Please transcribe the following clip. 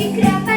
очі крапають.